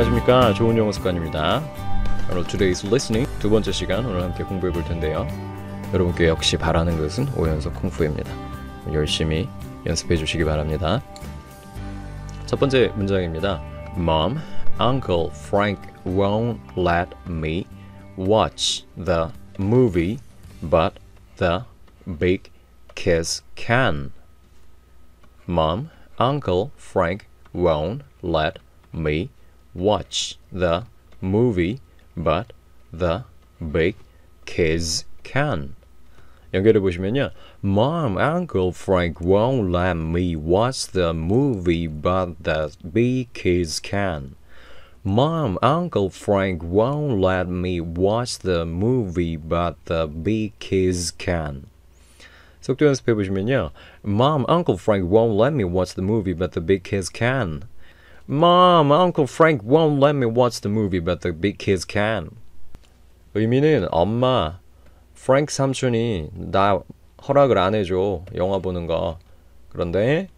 안녕하십니까 좋은 영어 습관입니다 오늘 Today's Listening 두 번째 시간 오늘 함께 공부해 볼 텐데요 여러분께 역시 바라는 것은 오연석 쿵푸입니다 열심히 연습해 주시기 바랍니다 첫 번째 문장입니다 Mom, Uncle Frank won't let me watch the movie but the big kids can Mom, Uncle Frank won't let me watch the movie, but the big kids can. 연결해 보시면요. Mom, Uncle Frank won't let me watch the movie, but the big kids can. Mom, Uncle Frank won't let me watch the movie, but the big kids can. 속도 연습해 보시면요. Mom, Uncle Frank won't let me watch the movie, but the big kids can. Mom, Uncle Frank won't let me watch the movie, but the big kids can. 의미는 엄마, 프랭크 삼촌이 나 허락을 안 해줘. 영화 보는 거. 그런데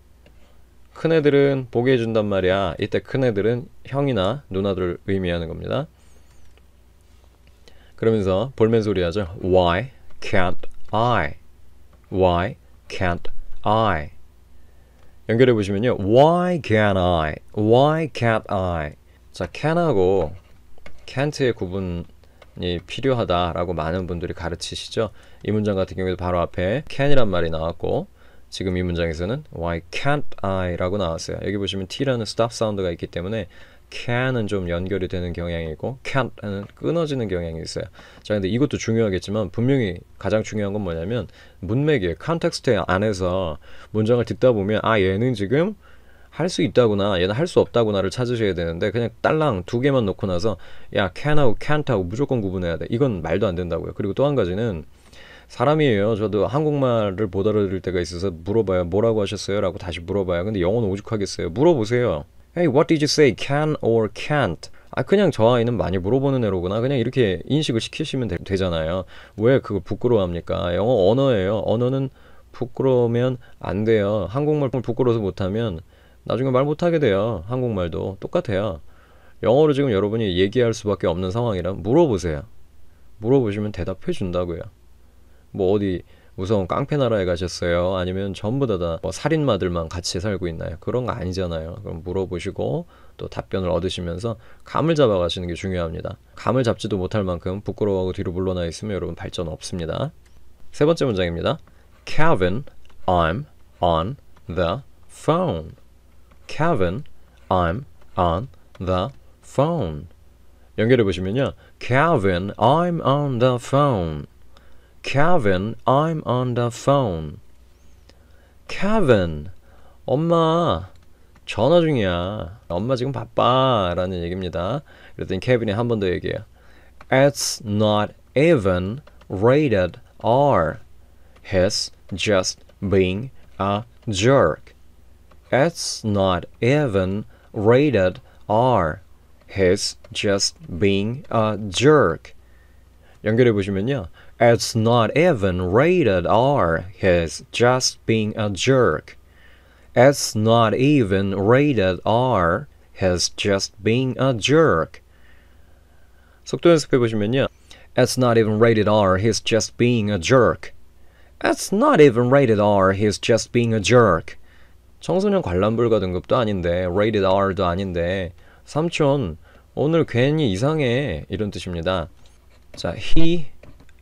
큰애들은 보게 해준단 말이야. 이때 큰애들은 형이나 누나들을 의미하는 겁니다. 그러면서 볼멘 소리 하죠. Why can't I? Why can't I? 연결해 보시면요. Why can't I? Why can't I? 자, can하고 can't의 구분 이 필요하다라고 많은 분들이 가르치시죠. 이 문장 같은 경우에도 바로 앞에 can이란 말이 나왔고 지금 이 문장에서는 why can't I라고 나왔어요. 여기 보시면 T라는 stop 사운드가 있기 때문에 can은 좀 연결이 되는 경향이 있고 can't는 끊어지는 경향이 있어요. 자, 근데 이것도 중요하겠지만 분명히 가장 중요한 건 뭐냐면 문맥이에요. 컨텍스트 안에서 문장을 듣다 보면 아 얘는 지금 할 수 있다구나 얘는 할 수 없다구나를 찾으셔야 되는데 그냥 딸랑 두 개만 놓고 나서 야 can하고 can't하고 무조건 구분해야 돼. 이건 말도 안 된다고요. 그리고 또 한 가지는 사람이에요. 저도 한국말을 못 알아들을 때가 있어서 물어봐요. 뭐라고 하셨어요? 라고 다시 물어봐요. 근데 영어는 오죽하겠어요. 물어보세요. Hey, what did you say? Can or can't? 아 그냥 저 아이는 많이 물어보는 애로구나. 그냥 이렇게 인식을 시키시면 되, 잖아요. 왜 그거 부끄러워합니까? 영어 언어예요. 언어는 부끄러우면 안 돼요. 한국말 부끄러워서 못하면 나중에 말 못하게 돼요. 한국말도 똑같아요. 영어로 지금 여러분이 얘기할 수밖에 없는 상황이라 물어보세요. 물어보시면 대답해 준다고요. 뭐 어디 무서운 깡패 나라에 가셨어요? 아니면 전부 다뭐 살인마들만 같이 살고 있나요? 그런 거 아니잖아요. 그럼 물어보시고 또 답변을 얻으시면서 감을 잡아가시는 게 중요합니다. 감을 잡지도 못할 만큼 부끄러워하고 뒤로 물러나 있으면 여러분 발전 없습니다. 세 번째 문장입니다. Calvin, I'm on the phone. Calvin, I'm on the phone. 연결해 보시면요. Calvin, I'm on the phone. Calvin, I'm on the phone. Calvin, 엄마, 전화 중이야. 엄마 지금 바빠. 라는 얘기입니다. 그랬더니 케빈이 한 번 더 얘기해요. It's not even rated R. He's just being a jerk. It's not even rated R. He's just being a jerk. 연결해 보시면요. It's not even rated R. He's just being a jerk. It's not even rated R. He's just being a jerk. 속도 연습해 보시면요. It's not even rated R. He's just being a jerk. It's not even rated R. He's just being a jerk. 청소년 관람불가 등급도 아닌데 rated R도 아닌데 삼촌 오늘 괜히 이상해 이런 뜻입니다. 자, he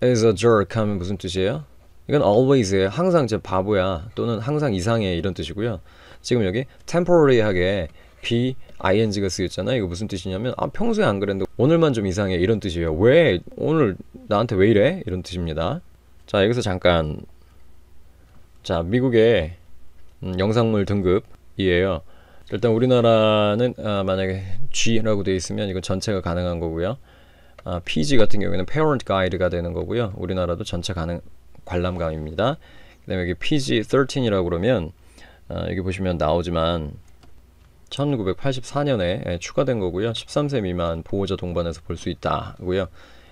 is a jerk 하면 무슨 뜻이에요? 이건 always예요. 항상 제 바보야 또는 항상 이상해 이런 뜻이고요. 지금 여기 temporary하게 be ing가 쓰였잖아요. 이거 무슨 뜻이냐면 아 평소에 안 그랬는데 오늘만 좀 이상해 이런 뜻이에요. 왜 오늘 나한테 왜 이래? 이런 뜻입니다. 자 여기서 잠깐 자 미국의 음, 영상물 등급이에요. 일단 우리나라는 아, 만약에 G라고 되어 있으면 이건 전체가 가능한 거고요. 아, PG 같은 경우에는 Parent Guide가 되는 거고요. 우리나라도 전체 가능 관람가입니다. 그다음에 여기 PG13이라고 그러면 아, 여기 보시면 나오지만 1984년에 추가된 거고요. 13세 미만 보호자 동반해서 볼 수 있다고요.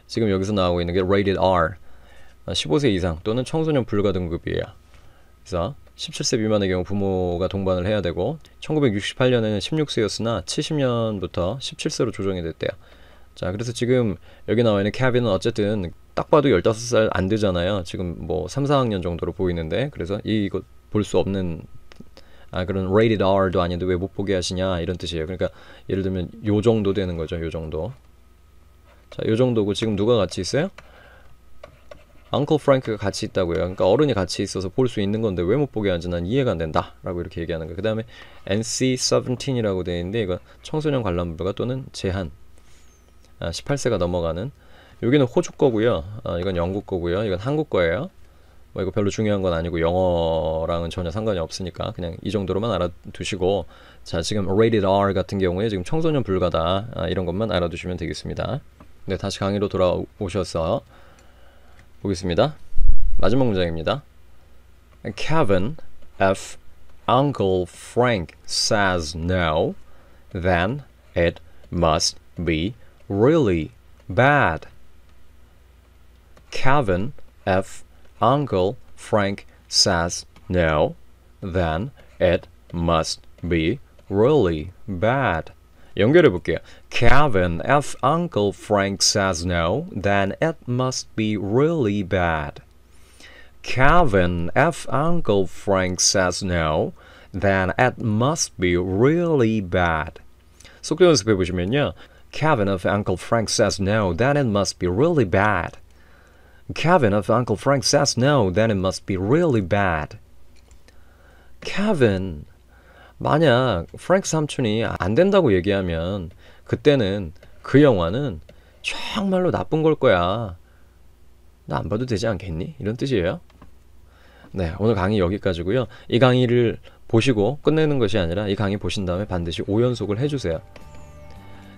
지금 여기서 나오고 있는 게 Rated R, 15세 이상 또는 청소년 불가 등급이에요. 그래서 17세 미만의 경우 부모가 동반을 해야 되고 1968년에는 16세였으나 70년부터 17세로 조정이 됐대요. 자, 그래서 지금 여기 나와 있는 케빈은 어쨌든 딱 봐도 15살 안 되잖아요. 지금 뭐 3, 4학년 정도로 보이는데 그래서 이거 볼 수 없는 아 그런 rated R도 아닌데 왜 못 보게 하시냐 이런 뜻이에요. 그러니까 예를 들면 요 정도 되는 거죠. 요 정도. 자, 요 정도고 지금 누가 같이 있어요? 앙클 프랭크가 같이 있다고요. 그러니까 어른이 같이 있어서 볼 수 있는 건데 왜 못 보게 하는지 난 이해가 안 된다라고 이렇게 얘기하는 거예요. 그다음에 NC-17이라고 되어 있는데 이거 청소년 관람 불가 또는 제한 아, 18세가 넘어가는 여기는 호주 거고요. 아, 이건 영국 거고요. 이건 한국 거예요. 뭐 이거 별로 중요한 건 아니고 영어랑은 전혀 상관이 없으니까 그냥 이 정도로만 알아두시고 자 지금 rated R 같은 경우에 지금 청소년 불가다 아, 이런 것만 알아두시면 되겠습니다. 네 다시 강의로 돌아오셔서 보겠습니다. 마지막 문장입니다. Kevin, if Uncle Frank says no, then it must be really bad. Kevin, if Uncle Frank says no, then it must be really bad. 연결해 볼게요. Kevin, if Uncle Frank says no, then it must be really bad. Kevin, if Uncle Frank says no, then it must be really bad. 속도 연습해 보시면요. Kevin, if Uncle Frank says no, then it must be really bad. Kevin, if Uncle Frank says no, then it must be really bad. Kevin, 만약 프랭크 삼촌이 안 된다고 얘기하면 그때는 그 영화는 정말로 나쁜 걸 거야. 나 안 봐도 되지 않겠니? 이런 뜻이에요. 네, 오늘 강의 여기까지고요. 이 강의를 보시고 끝내는 것이 아니라 이 강의 보신 다음에 반드시 5연속을 해주세요.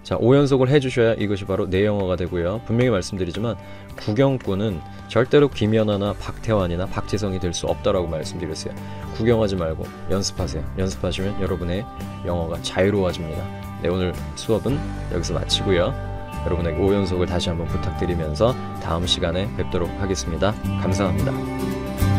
자, 5연속을 해주셔야 이것이 바로 내 영어가 되고요. 분명히 말씀드리지만 구경꾼은 절대로 김연아나 박태환이나 박지성이 될 수 없다라고 말씀드렸어요. 구경하지 말고 연습하세요. 연습하시면 여러분의 영어가 자유로워집니다. 네, 오늘 수업은 여기서 마치고요. 여러분에게 5연속을 다시 한번 부탁드리면서 다음 시간에 뵙도록 하겠습니다. 감사합니다.